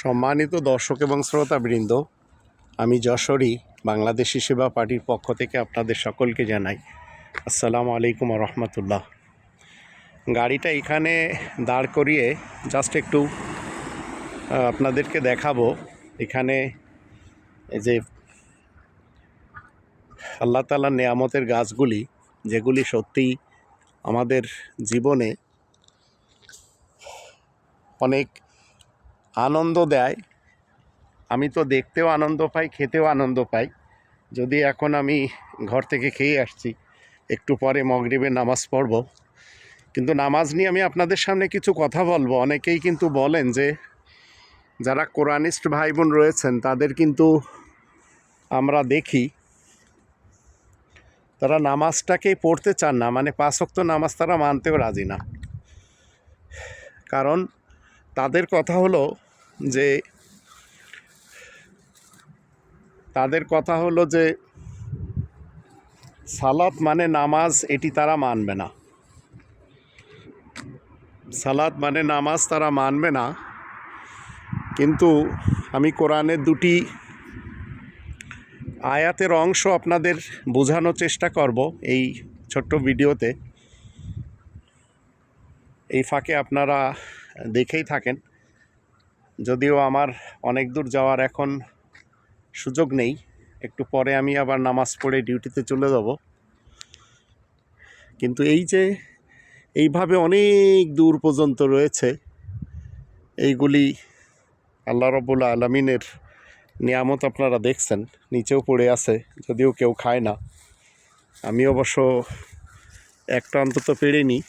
সম্মানিত দর্শক এবং শ্রোতাবৃন্দ, আমি যশোরী, বাংলাদেশি সেবা পার্টির পক্ষ থেকে আপনাদের সকলকে জানাই আসসালামু আলাইকুম রহমতুল্লাহ। গাড়িটা এখানে দাঁড় করিয়ে জাস্ট একটু আপনাদেরকে দেখাবো। এখানে যে আল্লাহ তালার নেয়ামতের গাছগুলি, যেগুলি সত্যিই আমাদের জীবনে অনেক আনন্দ দেয়। আমি তো দেখতেও আনন্দ পাই, খেতেও আনন্দ পাই। যদি এখন আমি ঘর থেকে খেয়ে আসছি, একটু পরে মগরিবের নামাজ পড়ব। কিন্তু নামাজ নিয়ে আমি আপনাদের সামনে কিছু কথা বলব। অনেকেই কিন্তু বলেন যে, যারা কোরআনিস্ট ভাই বোন রয়েছেন, তাদের কিন্তু আমরা দেখি, তারা নামাজটাকেই পড়তে চান না। মানে পাঁচক্ত নামাজ তারা মানতেও রাজি না। কারণ তাদের কথা হলো যে, তাদের কথা হলো যে, সালাত মানে নামাজ এটি তারা মানবে না। সালাত মানে নামাজ তারা মানবে না। কিন্তু আমি কোরআনের দুটি আয়াতের অংশ আপনাদের বোঝানোর চেষ্টা করব এই ছোট্ট ভিডিওতে। এই ফাঁকে আপনারা দেখেই থাকেন। যদিও আমার অনেক দূর যাওয়ার এখন সুযোগ নেই। একটু পরে আমি আবার নামাজ পড়ে ডিউটিতে চলে যাব। কিন্তু এই যে এইভাবে অনেক দূর পর্যন্ত রয়েছে, এইগুলি আল্লাহ রবুল্লা আলমিনের নিয়ামত আপনারা দেখছেন, নিচেও পড়ে আছে, যদিও কেউ খায় না। আমি অবশ্য একটা অন্তত পেরে নিই।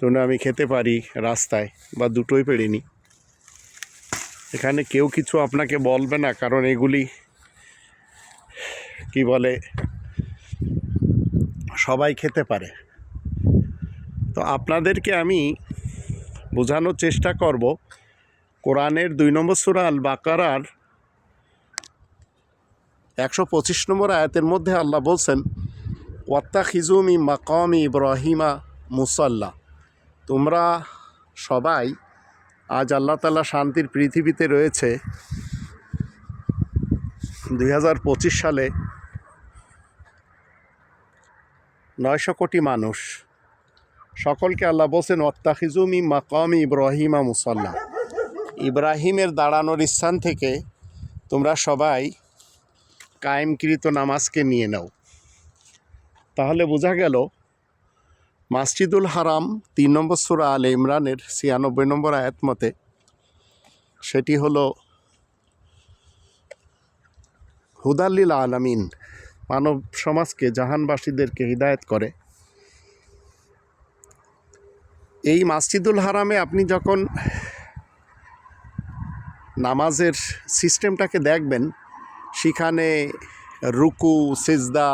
জন্য আমি খেতে পারি রাস্তায়, বা দুটোই পেরে নিই এখানে কেউ কিছু আপনাকে বলবে না, কারণ এগুলি, কি বলে, সবাই খেতে পারে। তো আপনাদেরকে আমি বোঝানোর চেষ্টা করব, কোরআনের দুই নম্বর সুরা আল বাকারার একশো পঁচিশ নম্বর আয়াতের মধ্যে আল্লাহ বলছেন ওয়াত্তা খিজুমি মাকামি ইব্রাহিমা মুসাল্লা। তোমরা সবাই আজ আল্লাহ তালা শান্তির পৃথিবীতে রয়েছে। দুই হাজার পঁচিশ সালে নয়শো কোটি মানুষ। সকলকে আল্লাহ বলছেন ওত্তাখিজুমি মাকামি ইব্রাহিমা মুসাল্লা। ইব্রাহিমের দাঁড়ানোর স্থান থেকে তোমরা সবাই কায়েমকৃত নামাজকে নিয়ে নাও। তাহলে বোঝা গেল মাসজিদুল হারাম, তিন নম্বর সুরা আল ইমরানের ছিয়ানব্বই নম্বর আয়াত মতে, সেটি হলো হুদাল্লিল আলামিন, মানব সমাজকে জাহানবাসীদেরকে হিদায়ত করে। এই মাসজিদুল হারামে আপনি যখন নামাজের সিস্টেমটাকে দেখবেন, সেখানে রুকু, সিজদা,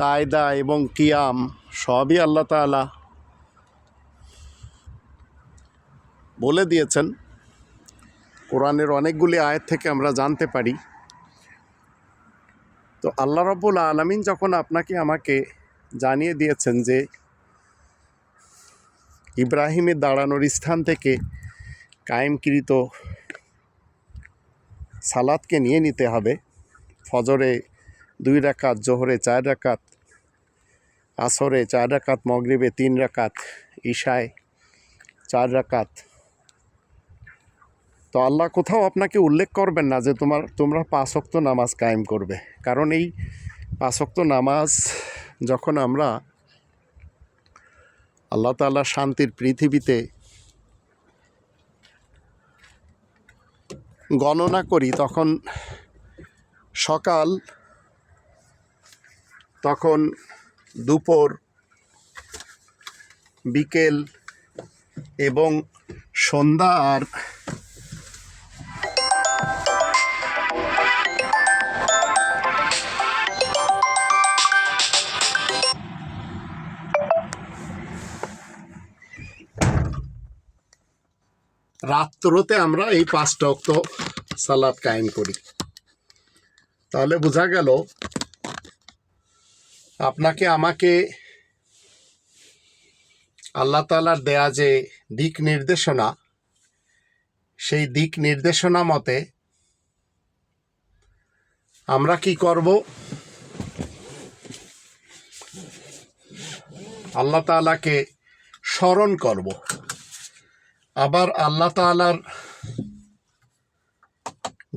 কায়দা এবং কিয়াম সবই আল্লাহ তাআলা বলে দিয়েছেন। কোরআনের অনেকগুলি আয়াত থেকে আমরা জানতে পারি। তো আল্লাহ রব্বুল আলমিন যখন আপনাকে আমাকে জানিয়ে দিয়েছেন যে ইব্রাহিমের দাঁড়ানোর স্থান থেকে কায়েমকৃত সালাদকে নিয়ে নিতে হবে, ফজরে দুই রাকাত, জোহরে চার রাকাত আসরে চার রাকাত মগরিবে, তিন রাকাত ঈশায়, চার রাকাত। তো আল্লাহ কোথাও আপনাকে উল্লেখ করবেন না যে তোমার, তোমরা পাঁচক্ত নামাজ কায়েম করবে। কারণ এই পাঁচক্ত নামাজ যখন আমরা আল্লাহ তাআলা শান্তির পৃথিবীতে গণনা করি, তখন সকাল, তখন দুপুর, বিকেল এবং সন্ধ্যা আর রাত্রতে আমরা এই পাঁচটা অক্ত সালাদ কায়েম করি। তাহলে বোঝা গেল আপনাকে আমাকে আল্লাহ তালার দেয়া যে দিক নির্দেশনা, সেই দিক নির্দেশনা মতে আমরা কি করব? আল্লাহ তাআলাকে স্মরণ করব। আবার আল্লাহ তাআলার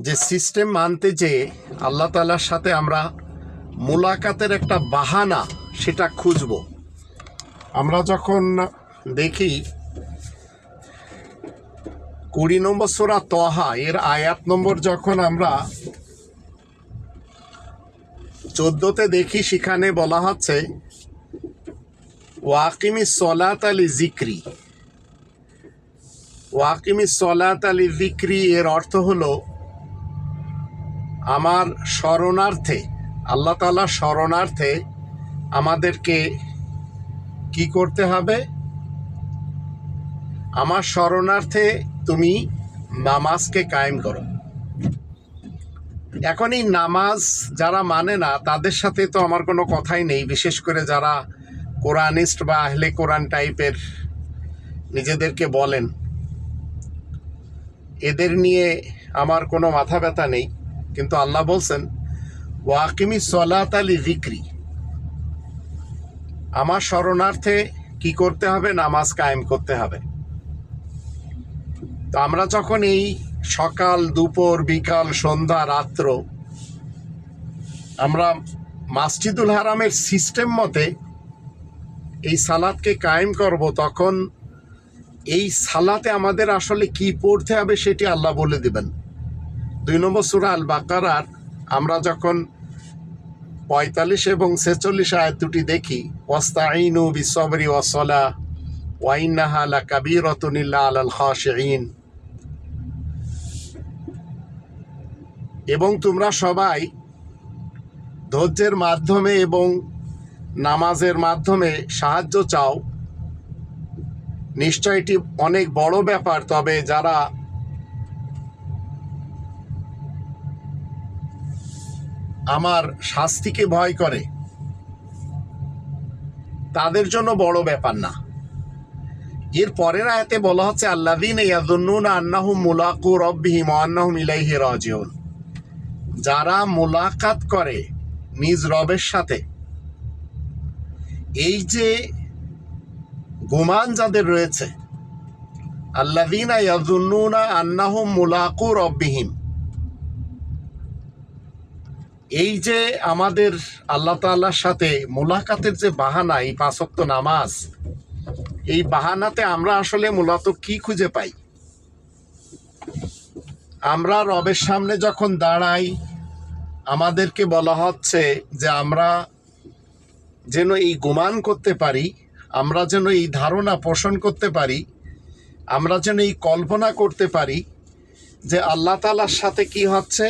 যে সিস্টেম মানতে যে আল্লাহ তাআলার সাথে আমরা মোলাকাতের একটা বাহানা সেটা খুঁজব। আমরা যখন দেখি কুড়ি নম্বর সোরা তহা, এর আয়াত নম্বর যখন আমরা চোদ্দতে দেখি, সেখানে বলা হচ্ছে, ওয়াকিমি সলাত আলী জিক্রি ওয়াকিমি সলাত আলী জিক্রি এর অর্থ হলো, আমার শরণার্থে। আল্লাহ তালা শরণার্থে আমাদেরকে কি করতে হবে? আমার শরণার্থে তুমি নামাজকে কায়েম করো। এখন এই নামাজ যারা মানে না, তাদের সাথে তো আমার কোনো কথাই নেই। বিশেষ করে যারা কোরআনিস্ট বা আহলে কোরআন টাইপের নিজেদেরকে বলেন, এদের নিয়ে আমার কোনো মাথা ব্যথা নেই। কিন্তু আল্লাহ বলছেন ওয়াকিমি সলাত আলী জিক্রি। আমার শরণার্থে কি করতে হবে? নামাজ কায়েম করতে হবে। তো আমরা যখন এই সকাল, দুপুর, বিকাল, সন্ধ্যা, রাত্র আমরা মাসজিদুল হারামের সিস্টেম মতে এই সালাদকে কায়েম করব, তখন এই সালাতে আমাদের আসলে কি পড়তে হবে সেটি আল্লাহ বলে দিবেন। দুই নম্বর সুরা আল বাকারার আমরা যখন পঁয়তাল্লিশ এবং ছেচল্লিশ আয়াত দুটি দেখি ওয়াস্তাইনু বিসবরি ওয়াসলা ওয়াইনাহা লা কাবীরাতুনিল্লা আলাল খাশিঈন। এবং তোমরা সবাই ধৈর্যের মাধ্যমে এবং নামাজের মাধ্যমে সাহায্য চাও। নিশ্চয় এটি অনেক বড় ব্যাপার, তবে যারা আমার শাস্তিকে ভয় করে। তাদের জন্য বড় ব্যাপার না। এর পরের আয়াতে বলা হচ্ছে আল্লাদিন ইয়াদুন্নুনা আন্নাহুম মুলাকু রব্বিহিম ওয়া আন্নাহুম ইলাইহি রাজিউন। যারা মোলাকাত করে নিজ রবের সাথে, এই যে গুমান যাদের রয়েছে আল্লাদিনা ইয়াজুন্নুনা আন্নাহুম মুলাকু রব্বিহিম। এই যে আমাদের আল্লাহ তাআলার সাথে মোলাকাতের যে বাহানা, এই পাঁচক্ত নামাজ, এই বাহানাতে আমরা আসলে মূলত কি খুঁজে পাই? আমরা রবের সামনে যখন দাঁড়াই, আমাদেরকে বলা হচ্ছে যে আমরা যেন এই গুমান করতে পারি, আমরা যেন এই ধারণা পোষণ করতে পারি, আমরা যেন এই কল্পনা করতে পারি যে আল্লাহ তালার সাথে কি হচ্ছে?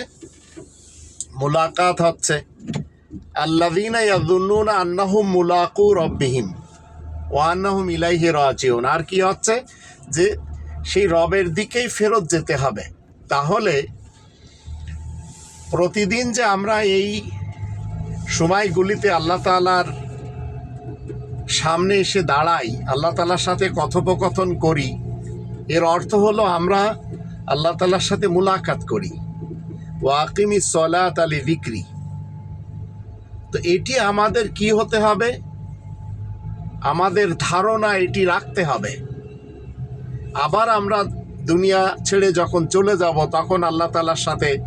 মুলাকাত হচ্ছে আল্লাদিনা মুলাকু রব্বিহিম ও ইলাইহি রাজিউন। আর কি হচ্ছে যে, সেই রবের দিকেই ফেরত যেতে হবে। তাহলে প্রতিদিন যে আমরা এই সময়গুলিতে আল্লাহ তালার সামনে এসে দাঁড়াই, আল্লাহ তালার সাথে কথোপকথন করি, এর অর্থ হলো আমরা আল্লাহ তালার সাথে মুলাকাত করি। ওয়াকিমি সলাত আলী বিক্রি তো এটি আমাদের কি হতে হবে? আমাদের ধারণা এটি রাখতে হবে। আবার আমরা দুনিয়া ছেড়ে যখন চলে যাব, তখন আল্লাহ তালার সাথে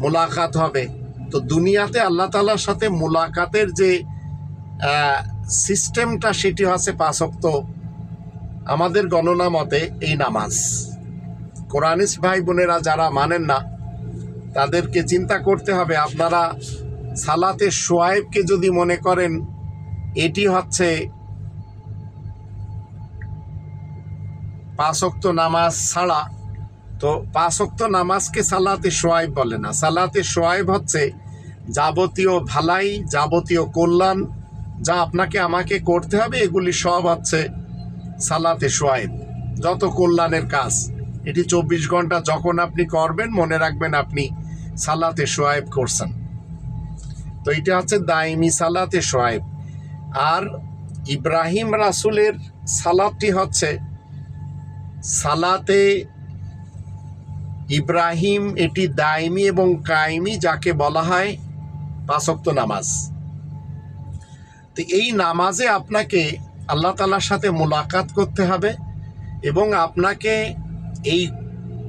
মোলাকাত হবে। তো দুনিয়াতে আল্লাহ তালার সাথে মোলাকাতের যে সিস্টেমটা সেটি হচ্ছে পাঁচক্ত আমাদের গণনা মতে এই নামাজ। কোরআনিস ভাই বোনেরা যারা মানেন না তাদেরকে চিন্তা করতে হবে, আপনারা সালাতে সোয়াইবকে যদি মনে করেন, এটি হচ্ছে পাঁচক্ত নামাজ ছাড়া। তো পাঁচক্ত নামাজকে সালাতে সোয়াইব বলে না। সালাতে সোয়াইব হচ্ছে যাবতীয় ভালাই, যাবতীয় কল্যাণ যা আপনাকে আমাকে করতে হবে, এগুলি সব হচ্ছে সালাতে সোয়াইব। যত কল্যাণের কাজ, এটি চব্বিশ ঘণ্টা যখন আপনি করবেন, মনে রাখবেন আপনি সালাতে সোয়াইব করছেন। তো এটা হচ্ছে দাইমি সালাতে সোয়াইব। আর ইব্রাহিম রাসুলের সালাদটি হচ্ছে সালাতে ইব্রাহিম এটি দায়মি এবং কায়েমি যাকে বলা হয় পাঁচক্ত নামাজ। তো এই নামাজে আপনাকে আল্লাহ তালার সাথে মোলাকাত করতে হবে এবং আপনাকে এই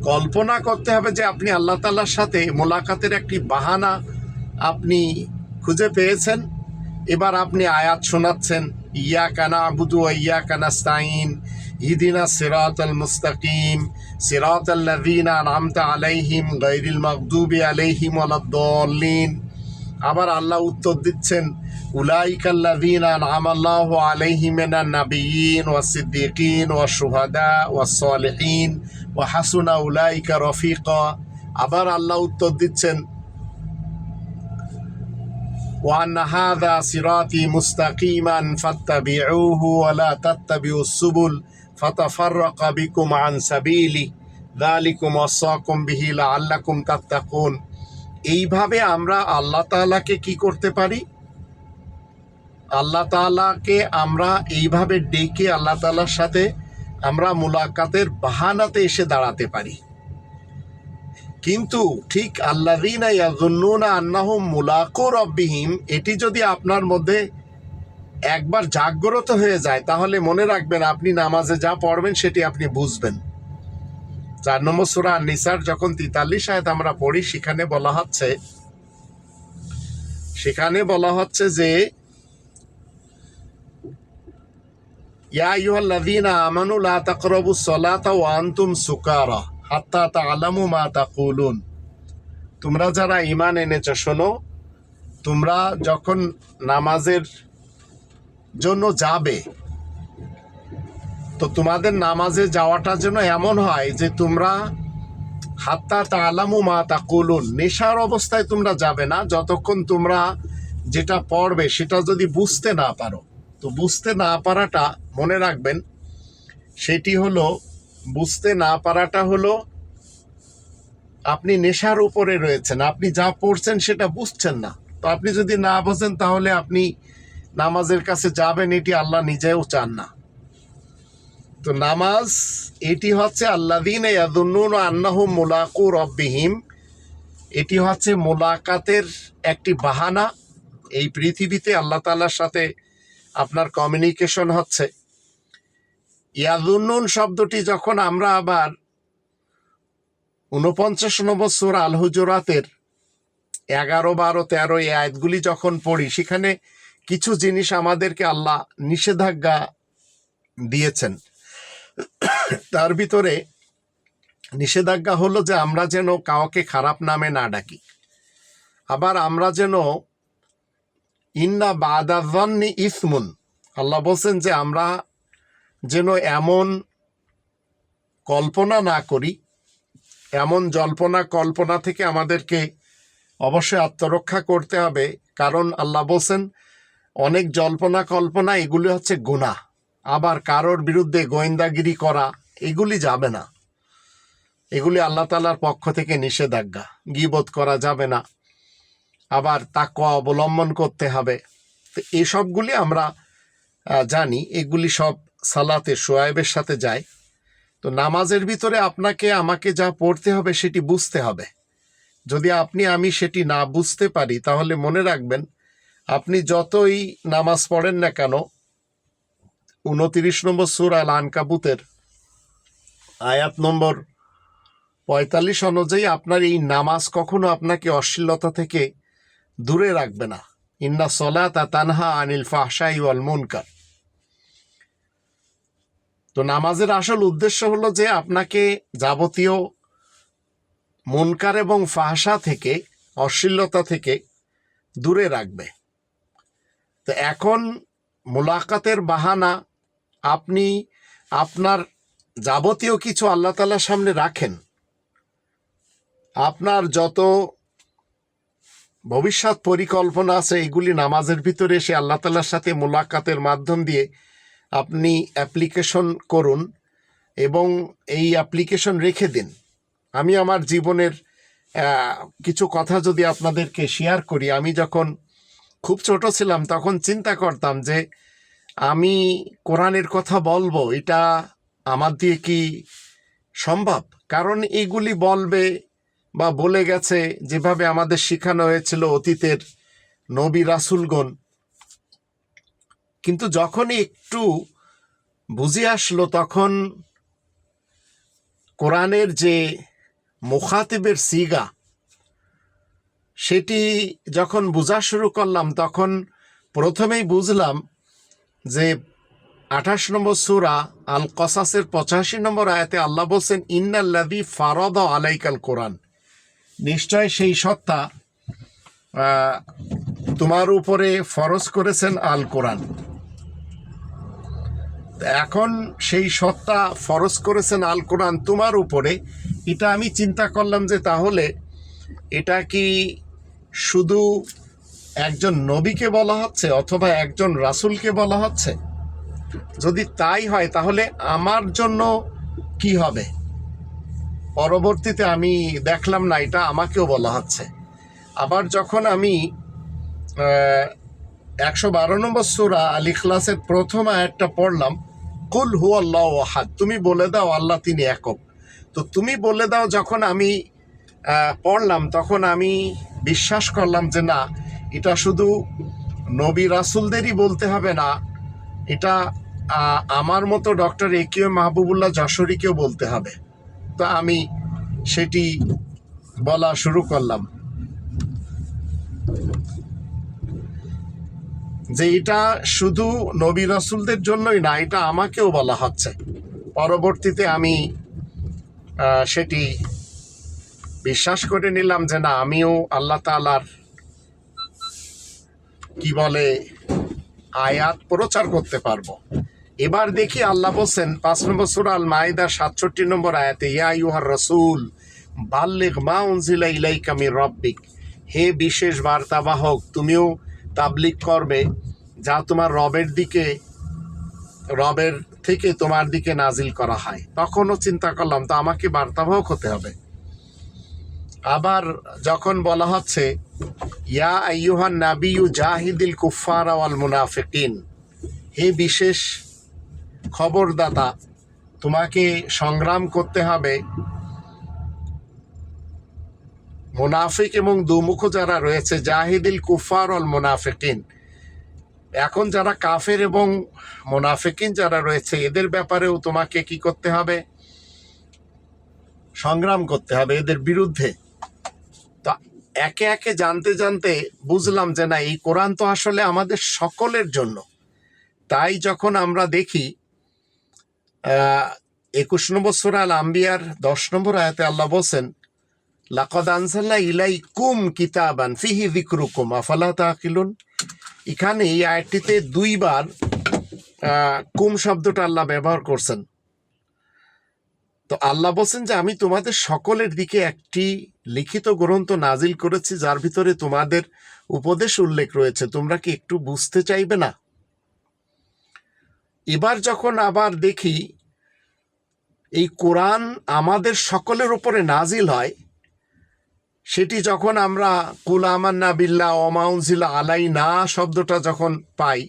কল্পনা করতে হবে যে আপনি আল্লাহ তালার সাথে মোলাকাতের একটি বাহানা আপনি খুঁজে পেয়েছেন। এবার আপনি আয়াত শোনাচ্ছেন ইয়া কানা আবুদু ইয়া কানা স্তাইন ইদিনা সিরাত আল মুস্তাকিম সিরাত আল্লাযীনা আনআমতা আলাইহিম গায়রিল মাগদুবি আলাইহিম ওয়ালাদ-দাল্লিন আবার আল্লাহ উত্তর দিচ্ছেন উলাইকাল্লাযীনা আনআমাল্লাহু আলাইহিম মিনান নাবিয়্যিন ওয়াস-সিদ্দীকিন ওয়াশ-শুহাদা ওয়াস-সালিহিন ওয়া হাসুনা উলাইকা রফিকা আবার আল্লাহ উত্তর দিচ্ছেন وأن هذا صراطي مستقيما فاتبعوه ولا تتبعوا السبل فتفرق بكم عن سبيلي ذلكم وصاكم به لعلكم تتقون এইভাবে আমরা আল্লাহ তাআলাকে কি করতে পারি আল্লাহ তাআলাকে আমরা এইভাবে ডেকে আল্লাহ তাআলার সাথে আমরা মুলাকাতের বাহানাতে এসে দাঁড়াতে পারি। কিন্তু ঠিক আল্লাযীনা ইয়াযুন্নুনা আন্নাহুম মুলাকু রাব্বিহিম, এটি যদি আপনার মধ্যে একবার জাগ্রত হয়ে যায়, তাহলে মনে রাখবেন আপনি নামাজে যা পড়বেন সেটি আপনি বুঝবেন। চার নম্বর সূরা নিসার যখন তিতাল্লিশ আয়াত আমরা পড়ি, সেখানে বলা হচ্ছে, সেখানে বলা হচ্ছে যে ইয়া আইয়ুহাল্লাযীনা আমানু লা তাকরাবুস সালাতা ওয়া আনতুম সুকারা হাত্তা তা'লামু মা তোমরা যারা ঈমান এনেছো, শোনো, তোমরা যখন নামাজের জন্য যাবে, তো তোমাদের নামাজে যাওয়াটা যেন এমন হয় যে তোমরা হাত্তা তালামু মা তাকুলুন, নেশার অবস্থায় তোমরা যাবে না, যতক্ষণ তোমরা যেটা পড়বে সেটা যদি বুঝতে না পারো। তো বুঝতে না পারাটা মনে রাখবেন, সেটি হলো, বুঝতে না পারাটা হলো, আপনি নেশার উপরে রয়েছেন, আপনি যা পড়ছেন সেটা বুঝছেন না। তো আপনি যদি না বোঝেন, তাহলে আপনি নামাজের কাছে যাবেন, এটি আল্লাহ নিজেও চান না। তো নামাজ, এটি হচ্ছে আল্লাদিন ইয়াদুন্নুন আন্নাহু মুলাকু রব্বিহিম। এটি হচ্ছে মোলাকাতের একটি বাহানা। এই পৃথিবীতে আল্লাহ তাআলার সাথে আপনার কমিউনিকেশন হচ্ছে। ইয়াদুন্নুন শব্দটি যখন আমরা আবার উনপঞ্চাশ নম্বর সুর আল হুজুরাতের এগারো, বারো, তেরো এই আয়াতগুলি যখন পড়ি, সেখানে কিছু জিনিস আমাদেরকে আল্লাহ নিষেধাজ্ঞা দিয়েছেন। তার ভিতরে নিষেধাজ্ঞা হলো যে আমরা যেন কাউকে খারাপ নামে না ডাকি। আবার আমরা যেন ইন্না বাদাজন্নি ইসমুন, আল্লাহ বলছেন যে আমরা যেন এমন কল্পনা না করি, এমন জল্পনা কল্পনা থেকে আমাদেরকে অবশ্যই আত্মরক্ষা করতে হবে। কারণ আল্লাহ বলছেন, অনেক জল্পনা কল্পনা, এগুলি হচ্ছে গুণা আবার কারোর বিরুদ্ধে গোয়েন্দাগিরি করা, এগুলি যাবে না। এগুলি আল্লাহ তালার পক্ষ থেকে নিষেধাজ্ঞা। গিবোধ করা যাবে না। আবার তাকওয়া অবলম্বন করতে হবে। তো এসবগুলি আমরা জানি, এগুলি সব সালাতে সোয়াইবের সাথে যায়, তো নামাজের ভিতরে আপনাকে আমাকে যা পড়তে হবে সেটি বুঝতে হবে। যদি আপনি, আমি সেটি না বুঝতে পারি, তাহলে মনে রাখবেন, আপনি যতই নামাজ পড়েন না কেন উনতিরিশ নম্বর সুর আল আনকাবুতের আয়াত নম্বর পঁয়তাল্লিশ অনুযায়ী আপনার এই নামাজ কখনো আপনাকে অশ্লীলতা থেকে দূরে রাখবে না। ইন্না সলাতা তানহা আনিল ফাহশাই ওয়াল মুনকার। তো নামাজের আসল উদ্দেশ্য হলো যে আপনাকে যাবতীয় মুনকার এবং ফাহসা থেকে, অশ্লীলতা থেকে দূরে রাখবে। তো এখন মোলাকাতের বাহানা আপনি আপনার যাবতীয় কিছু আল্লাহ তালার সামনে রাখেন, আপনার যত ভবিষ্যৎ পরিকল্পনা আছে, এগুলি নামাজের ভিতরে এসে আল্লাহ তালার সাথে মোলাকাতের মাধ্যম দিয়ে আপনি অ্যাপ্লিকেশন করুন এবং এই অ্যাপ্লিকেশন রেখে দিন। আমি আমার জীবনের কিছু কথা যদি আপনাদেরকে শেয়ার করি, আমি যখন খুব ছোট ছিলাম তখন চিন্তা করতাম যে আমি কোরআনের কথা বলব, এটা আমার দিয়ে কি সম্ভব? কারণ এইগুলি বলবে বা বলে গেছে, যেভাবে আমাদের শেখানো হয়েছিল অতীতের নবী রাসুলগণ কিন্তু যখনই একটু বুঝে আসলো, তখন কোরআনের যে মুখাতিবের সিগা, সেটি যখন বোঝা শুরু করলাম, তখন প্রথমেই বুঝলাম যে আঠাশ নম্বর সুরা আল কসাসের পঁচাশি নম্বর আয়াতে আল্লাহ বলছেন ইন্নাল্লাদি ফারদ আলাইকাল কোরআন। নিশ্চয় সেই সত্তা তোমার উপরে ফরজ করেছেন আল কোরআন এখন সেই সত্তা ফরজ করেছেন আল কোরআন তোমার উপরে, এটা আমি চিন্তা করলাম যে তাহলে এটা কি শুধু একজন নবীকে বলা হচ্ছে অথবা একজন রাসূলকে বলা হচ্ছে? যদি তাই হয়, তাহলে আমার জন্য কি হবে? পরবর্তীতে আমি দেখলাম না, এটা আমাকেও বলা হচ্ছে। আবার যখন আমি একশো বারো নম্বর সুরা আল ইখলাসের প্রথম আয়াতটা পড়লাম কুল হু আল্লাহ আহাদ, তুমি বলে দাও আল্লাহ তিনি একক। তো তুমি বলে দাও যখন আমি পড়লাম, তখন আমি বিশ্বাস করলাম যে না, এটা শুধু নবী রাসুলদেরই বলতে হবে না, এটা আমার মতো ডক্টর এ কিউ মাহবুবুল্লাহ যশোরীকেও বলতে হবে। তো আমি সেটি বলা শুরু করলাম। যে এটা শুধু নবী রাসুলদের জন্যই না, এটা আমাকেও বলা হচ্ছে। পরবর্তীতে আমি সেটি বিশ্বাস করে নিলাম যে না, আমিও আল্লাহ তালার কি বলে, আয়াত প্রচার করতে পারব। এবার দেখি আল্লাহ বলছেন, পাঁচ নম্বর সুরা আল সাতষট্টি নম্বর আয়াতে, ইয়া ইউহার রসুল বাল্লিক মা উনজিলা ইলাইকা মির রব্বিক। হে বিশেষ বার্তাবাহক, তুমিও তাবলিক করবে, যা তোমার রবের দিকে, রবের থেকে তোমার দিকে নাজিল করা হয়। তখনও চিন্তা করলাম, তো আমাকে বার্তাবাহক হতে হবে। আবার যখন বলা হচ্ছে, ইয়া আইয়ুহান নাবিয়ু জাহিদিল কুফার ওয়াল মুনাফিকিন হে বিশেষ খবরদাতা, তোমাকে সংগ্রাম করতে হবে মুনাফিক এবং দুমুখ যারা রয়েছে, জাহিদিল কুফার অল মুনাফিকিন। এখন যারা কাফের এবং মুনাফিকিন যারা রয়েছে, এদের ব্যাপারেও তোমাকে কি করতে হবে? সংগ্রাম করতে হবে এদের বিরুদ্ধে। তো একে একে জানতে জানতে বুঝলাম যে না, এই কোরআন তো আসলে আমাদের সকলের জন্য। তাই যখন আমরা দেখি একুশ নম্বর সুরাল আম্বিয়ার দশ নম্বর আয়াতে আল্লাহ বলছেন লাকদ আনসাল্লাহ ইলাই কুম কিতাবান ফিহি দিকরুকুম আফালা তাকিলুন এখানে এই আয়াতটিতে দুইবার কুম শব্দটা আল্লাহ ব্যবহার করছেন। তো আল্লাহ বলছেন যে, আমি তোমাদের সকলের দিকে একটি লিখিত গ্রন্থ নাজিল করেছি, যার ভিতরে তোমাদের উপদেশ উল্লেখ রয়েছে। তোমরা কি একটু বুঝতে চাইবে না? এবার যখন আবার দেখি, এই কোরআন আমাদের সকলের উপরে নাজিল হয় সেটি যখন আমরা কুল আমান্না বিল্লা অমাউনজিলা আলাই না শব্দটা যখন পাই,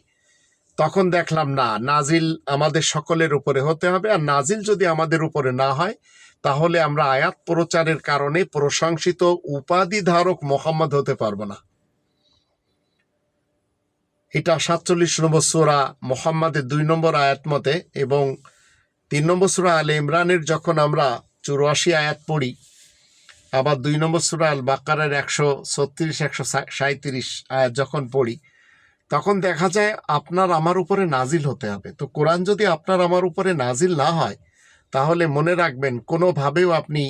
তখন দেখলাম না, নাজিল আমাদের সকলের উপরে হতে হবে। আর নাজিল যদি আমাদের উপরে না হয়, তাহলে আমরা আয়াত প্রচারের কারণে প্রশংসিত উপাধি ধারক মোহাম্মদ হতে পারব না। এটা সাতচল্লিশ নম্বর সোরা মোহাম্মদের দুই নম্বর আয়াত মতে এবং তিন নম্বর সুরা আলে ইমরানের যখন আমরা চুরাশি আয়াত পড়ি আবার দুই নম্বর সুরা আল বাক্কারের একশো ছত্রিশ, একশো সাঁত্রিশ যখন পড়ি, তখন দেখা যায় আপনার আমার উপরে নাজিল হতে হবে। তো কোরআন যদি আপনার আমার উপরে নাজিল না হয়, তাহলে মনে রাখবেন কোনোভাবেও আপনি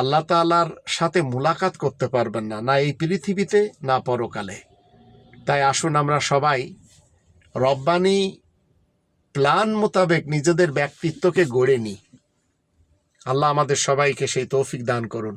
আল্লাহ তাআলার সাথে মুলাকাত করতে পারবেন না না এই পৃথিবীতে, না পরকালে। তাই আসুন আমরা সবাই রব্বানি প্ল্যান মোতাবেক নিজেদের ব্যক্তিত্বকে গড়ে নিই। আল্লাহ আমাদের সবাইকে সেই তৌফিক দান করুন।